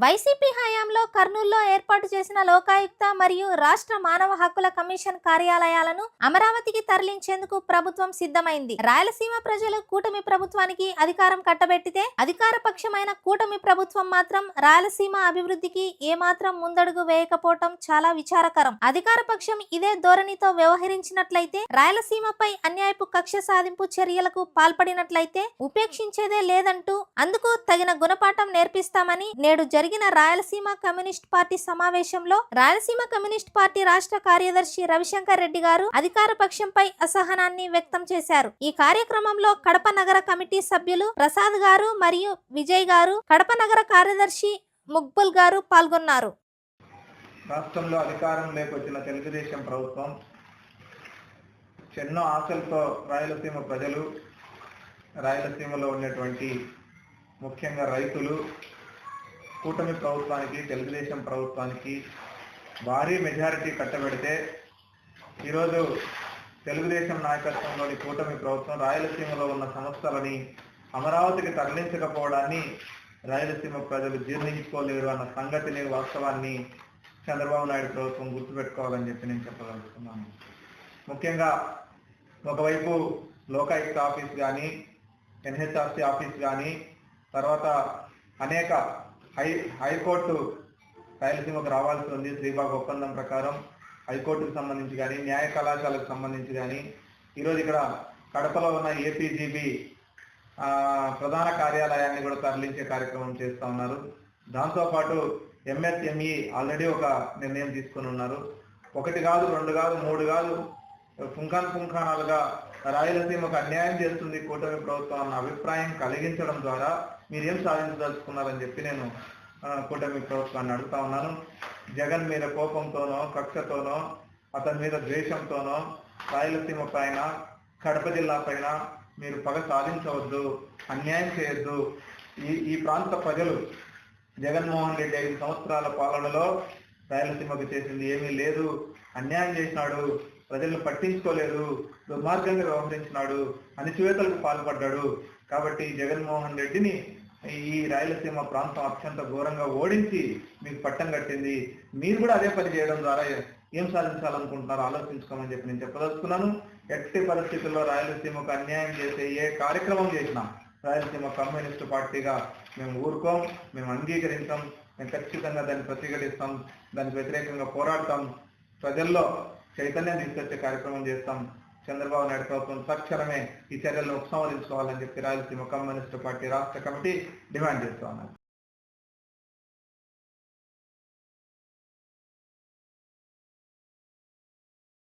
YCP హయాంలో కర్నూలులో ఏర్పాటు చేసిన లోకాయుక్త మరియు రాష్ట్ర మానవ హక్కుల కమిషన్ కార్యాలయాలను అమరావతికి తరలించేందుకు ప్రభుత్వం సిద్ధమైంది. రాయలసీమ ప్రజలు కూటమి ప్రభుత్వానికి అధికారం కట్టబెట్టితే అధికార పక్షమైన కూటమి ప్రభుత్వం మాత్రం రాయలసీమ అభివృద్ధికి ఏమాత్రం ముందడుగు వేయకపోవటం చాలా విచారకరం. అధికార పక్షం ఇదే ధోరణితో వ్యవహరించినట్లయితే రాయలసీమపై అన్యాయపు కక్ష సాధింపు చర్యలకు పాల్పడినట్లయితే ఉపేక్షించేదే లేదంటూ అందుకు తగిన గుణపాఠం నేర్పిస్తామని నేడు జరిగిన రాయలసీమ కమ్యూనిస్ట్ పార్టీ సమావేశంలో రాయలసీమ కమ్యూనిస్ట్ పార్టీ రాష్ట్ర కార్యదర్శి రవిశంకర్ రెడ్డి గారు అధికార పక్షంపై అసహనాన్ని వ్యక్తం చేశారు. ఈ కార్యక్రమంలో కడప నగర కమిటీ సభ్యులు ప్రసాద్ గారు మరియు విజయ్ గారు కడప నగర కార్యదర్శి ముక్బుల్ గారు పాల్గొన్నారు. రాష్ట్రంలో అధికారం లేకొచ్చిన తెలుగుదేశం ప్రభుత్వం ఎన్నో ఆశలతో రాయలసీమ ప్రజలు రాయలసీమలో ఉన్నటువంటి ముఖ్యంగా రైతులు కూటమి ప్రభుత్వానికి తెలుగుదేశం ప్రభుత్వానికి భారీ మెజారిటీ కట్టబెడితే ఈరోజు తెలుగుదేశం నాయకత్వంలోని కూటమి ప్రభుత్వం రాయలసీమలో ఉన్న సంస్థలని అమరావతికి తరలించకపోవడాన్ని రాయలసీమ ప్రజలు జీర్ణించుకోలేరు అన్న సంగతిని వాస్తవాన్ని చంద్రబాబు నాయుడు ప్రభుత్వం గుర్తుపెట్టుకోవాలని చెప్పి నేను చెప్పదలుచుకున్నాను. ముఖ్యంగా ఒకవైపు లోకాయుక్త ఆఫీస్ కానీ ఎన్హెచ్ఆర్సీ ఆఫీస్ కానీ తర్వాత అనేక హై హైకోర్టు రాయలసీమకు రావాల్సి ఉంది. శ్రీబాగ్ ఒప్పందం ప్రకారం హైకోర్టుకు సంబంధించి కానీ న్యాయ కళాశాలకు సంబంధించి కానీ ఈరోజు ఇక్కడ కడపలో ఉన్న ఏపీజీబీ ప్రధాన కార్యాలయాన్ని కూడా తరలించే కార్యక్రమం చేస్తూ ఉన్నారు. దాంతోపాటు ఎంఎస్ఎంఈ ఆల్రెడీ ఒక నిర్ణయం తీసుకుని ఉన్నారు. ఒకటి కాదు రెండు కాదు మూడు కాదు పుంఖాన్ పుంఖానాలుగా రాయలసీమకు అన్యాయం చేస్తుంది కూటమి ప్రభుత్వం అన్న అభిప్రాయం కలిగించడం ద్వారా మీరేం సాధించదలుచుకున్నారని చెప్పి నేను కూటమి ప్రభుత్వాన్ని అడుగుతా ఉన్నాను. జగన్ మీద కోపంతోనో కక్షతోనో అతని మీద ద్వేషంతోనో రాయలసీమ పైన కడప జిల్లా పైన మీరు పగ సాధించవద్దు అన్యాయం చేయొద్దు. ఈ ఈ ప్రాంత ప్రజలు జగన్మోహన్ రెడ్డి ఐదు సంవత్సరాల పాలనలో రాయలసీమకు చేసింది ఏమీ లేదు. అన్యాయం చేసినాడు. ప్రజలను పట్టించుకోలేదు దుర్మార్గంగా వ్యవహరించినాడు అణిచివేతలకు పాల్పడ్డాడు. కాబట్టి జగన్మోహన్ రెడ్డిని ఈ రాయలసీమ ప్రాంతం అత్యంత ఘోరంగా ఓడించి మీకు పట్టం కట్టింది. మీరు కూడా అదే పని చేయడం ద్వారా ఏం సాధించాలనుకుంటున్నారో ఆలోచించుకోమని చెప్పి నేను చెప్పదలుచుకున్నాను. ఎట్టి పరిస్థితుల్లో రాయలసీమకు అన్యాయం చేసే ఏ కార్యక్రమం చేసినా రాయలసీమ కమ్యూనిస్టు పార్టీగా మేము ఊరుకోం మేము అంగీకరించాం మేము ఖచ్చితంగా దాన్ని ప్రతిఘటిస్తాం దానికి వ్యతిరేకంగా పోరాడతాం. ప్రజల్లో చైతన్యం తీసుకొచ్చే కార్యక్రమం చేస్తాం. చంద్రబాబు నాయుడు ప్రభుత్వం తక్షణమే ఈ చర్యలను ఉపసంహరించుకోవాలని చెప్పి రాయలసీమ కమ్యూనిస్టు పార్టీ రాష్ట్ర కమిటీ డిమాండ్ చేస్తా ఉన్నారు